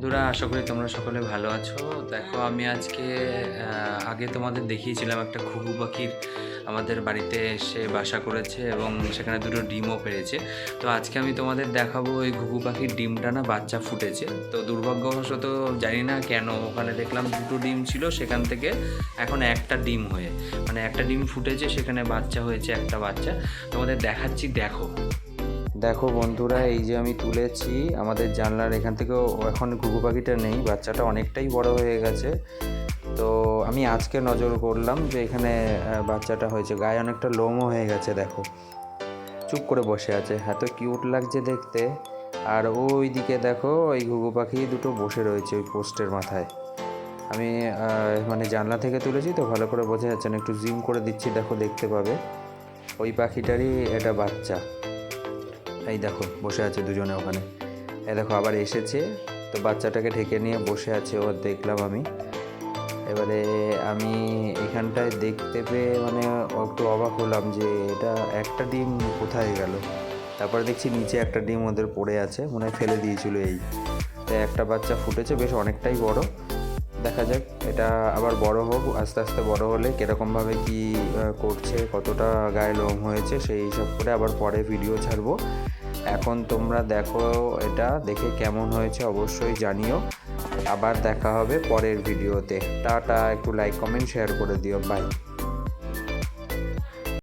বন্ধুরা, আশা করি তোমরা সকলে ভালো আছো। দেখো, আমি আজকে আগে তোমাদের দেখিয়েছিলাম একটা ঘুঘু পাখির আমাদের বাড়িতে এসে বাসা করেছে এবং সেখানে দুটো ডিমও পেরেছে। তো আজকে আমি তোমাদের দেখাবো ওই ঘুঘু পাখির ডিমটা না বাচ্চা ফুটেছে। তো দুর্ভাগ্যবশত জানি না কেন, ওখানে দেখলাম দুটো ডিম ছিল, সেখান থেকে এখন একটা ডিম হয়ে মানে একটা ডিম ফুটেছে, সেখানে বাচ্চা হয়েছে একটা বাচ্চা। তোমাদের দেখাচ্ছি, দেখো। দেখো বন্ধুরা, এই যে আমি তুলেছি, আমাদের জানলার এখান থেকেও এখন ঘুঘু পাখিটা নেই, বাচ্চাটা অনেকটাই বড় হয়ে গেছে। তো আমি আজকে নজর করলাম যে এখানে বাচ্চাটা হয়েছে, গায়ে অনেকটা লোমও হয়ে গেছে, দেখো। চুপ করে বসে আছে, এত কিউট লাগছে দেখতে। আর ওই দিকে দেখো, ওই ঘুঘু পাখি দুটো বসে রয়েছে ওই পোস্টের মাথায়। আমি মানে জানলা থেকে তুলেছি তো, ভালো করে বোঝা যাচ্ছে না, একটু জিম করে দিচ্ছি, দেখো দেখতে পাবে। ওই পাখিটারই এটা বাচ্চা। এই দেখো, বসে আছে দুজনে ওখানে। এই দেখো, আবার এসেছে। তো বাচ্চাটাকে ঢেকে নিয়ে বসে আছে ও দেখলাম আমি। এবারে আমি এখানটায় দেখতে পেয়ে মানে একটু অবাক হলাম যে এটা একটা ডিম কোথায় গেল? তারপরে দেখছি নিচে একটা ডিম ওদের পড়ে আছে, মনে হয় ফেলে দিয়েছিল এই। তো একটা বাচ্চা ফুটেছে, বেশ অনেকটাই বড়। দেখা যাক, এটা আবার বড় হোক, আস্তে আস্তে বড় হলে কীরকমভাবে কী করছে, কতটা গায়ে লোম হয়েছে, সেই হিসাব করে আবার পরে ভিডিও ছাড়বো। এখন তোমরা দেখো এটা, দেখে কেমন হয়েছে, অবশ্যই জানিও। আবার দেখা হবে পরের ভিডিওতে। টাটা, একটু লাইক কমেন্ট শেয়ার করে দিও। বাই